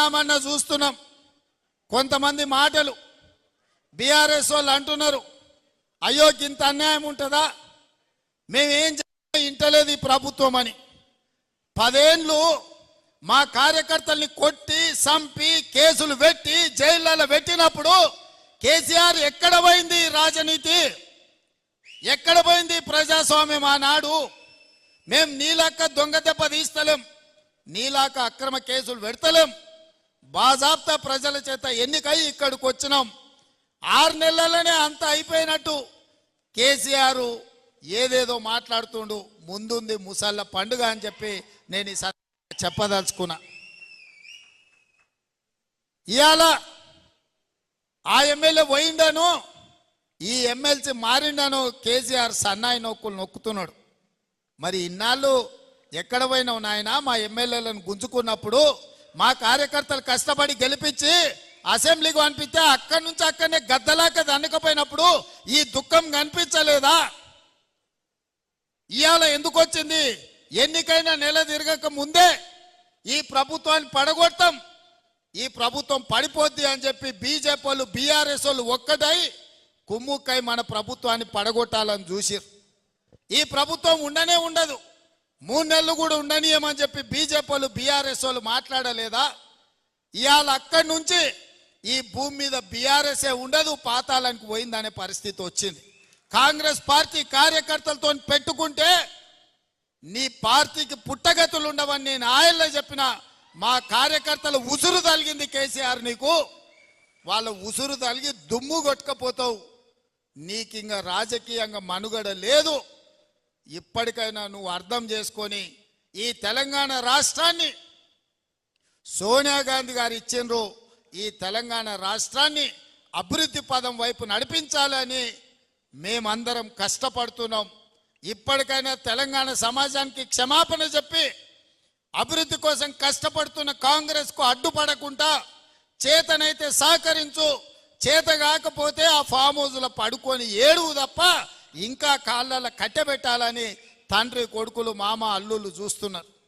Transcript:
నిన్నమన్నా చూస్తున్నాం. కొంతమంది మాటలు బీఆర్ఎస్ వాళ్ళు అంటున్నారు. అయ్యో ఇంత అన్యాయం ఉంటుందా? మేమేం చేయాలి ఇంటలేదు ఈ ప్రభుత్వం అని. పదేండ్లు మా కార్యకర్తల్ని కొట్టి చంపి కేసులు పెట్టి జైళ్ళలో పెట్టినప్పుడు కేసీఆర్ ఎక్కడ పోయింది రాజనీతి? ఎక్కడ పోయింది ప్రజాస్వామ్యం ఆనాడు? మేము నీలాక దొంగ దెబ్బ తీస్తలేం. నీలాక అక్రమ కేసులు పెడతలేం. బాజాబ్తా ప్రజల చేత ఎన్నికై ఇక్కడికి వచ్చినాం. ఆరు నెలలనే అంత అయిపోయినట్టు కేసీఆర్ ఏదేదో మాట్లాడుతుండు ముందుంది ముసళ్ళ పండుగ అని చెప్పి నేను ఈ చెప్పదలుచుకున్నా. ఇవాళ ఆ ఎమ్మెల్యే పోయిండను ఈ ఎమ్మెల్సీ మారిండను కేసీఆర్ సన్నాయి నొక్కులు నొక్కుతున్నాడు. మరి ఇన్నాళ్ళు ఎక్కడ పోయినావు నాయన? మా ఎమ్మెల్యేలను గుంజుకున్నప్పుడు మా కార్యకర్తలు కష్టపడి గెలిపించి అసెంబ్లీకి పంపిస్తే అక్కడి నుంచి అక్కడనే గద్దలాక దండకపోయినప్పుడు ఈ దుఃఖం కనిపించలేదా? ఇవాళ ఎందుకు వచ్చింది? ఎన్నికైనా నెల తిరగక ముందే ఈ ప్రభుత్వాన్ని పడగొడతాం. ఈ ప్రభుత్వం పడిపోద్ది అని చెప్పి బీజేపీ వాళ్ళు బీఆర్ఎస్ వాళ్ళు ఒక్కటై కుమ్ముక్కై మన ప్రభుత్వాన్ని పడగొట్టాలని చూసిరు ఈ ప్రభుత్వం ఉండనే ఉండదు. మూడు నెలలు కూడా ఉండనీయమని చెప్పి బీజేపీ వాళ్ళు బీఆర్ఎస్ వాళ్ళు మాట్లాడలేదా? ఇవాళ అక్కడి నుంచి ఈ భూమి మీద బీఆర్ఎస్ఏ ఉండదు పాతాళానికి పోయిందనే పరిస్థితి వచ్చింది. కాంగ్రెస్ పార్టీ కార్యకర్తలతో పెట్టుకుంటే నీ పార్టీకి పుట్టగతులు ఉండవని నేను ఆయల్లో చెప్పిన మా కార్యకర్తలు ఉసురు తలిగింది కేసీఆర్ నీకు. వాళ్ళ ఉసురు తలిగి దుమ్ము కొట్టుకపోతావు. నీకు ఇంకా రాజకీయంగా మనుగడ లేదు. ఇప్పటికైనా నువ్వు అర్థం చేసుకొని ఈ తెలంగాణ రాష్ట్రాన్ని సోనియా గాంధీ గారు ఇచ్చిండ్రు ఈ తెలంగాణ రాష్ట్రాన్ని అభివృద్ధి పదం వైపు నడిపించాలని మేమందరం కష్టపడుతున్నాం. ఇప్పటికైనా తెలంగాణ సమాజానికి క్షమాపణ చెప్పి అభివృద్ధి కోసం కష్టపడుతున్న కాంగ్రెస్కు అడ్డుపడకుండా చేతనైతే సహకరించు చేత కాకపోతే ఆ ఫామ్ హౌస్లో పడుకొని ఏడువు తప్ప ఇంకా కాళ్ళ కట్టెబెట్టాలని తండ్రి కొడుకులు మామ అల్లుళ్ళు చూస్తున్నారు.